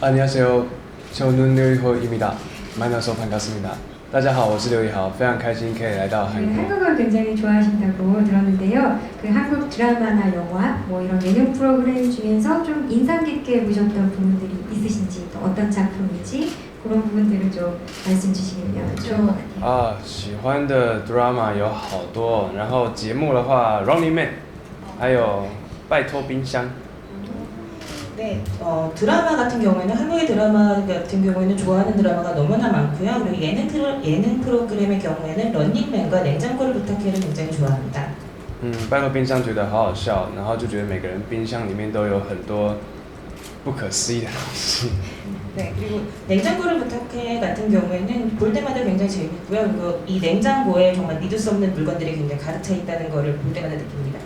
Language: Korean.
안녕하세요. 저는 류호입니다. 만나서 반갑습니다. 大家好，我是刘以豪，非常开心可以来到韩 네, 国。 한국을 굉장히 좋아하신다고 들었는데요. 그 한국 드라마나 영화, 뭐 이런 예능 프로그램 중에서 좀 인상 깊게 보셨던 부분들이 있으신지, 또 어떤 작품인지 그런 부분들을 좀 말씀 주시면 좋을 것 같아요. 啊，喜欢的 drama 有好多，然后节目的话，《Running Man》，还有《拜托冰箱》。 네, 어, 드라마 같은 경우에는 한국의 드라마 같은 경우에는 좋아하는 드라마가 너무나 많고요. 그리고 예능 프로, 예능 프로그램의 경우에는 런닝맨과 냉장고를 부탁해를 굉장히 좋아합니다. 嗯，拜托冰箱觉得好好笑，然后就觉得每个人冰箱里面都有很多不可思议的东西。 네, 그리고 냉장고를 부탁해 같은 경우에는 볼 때마다 굉장히 재밌고요. 그리고 이 냉장고에 정말 믿을 수 없는 물건들이 굉장히 가득 차 있다는 것을 볼 때마다 느낍니다.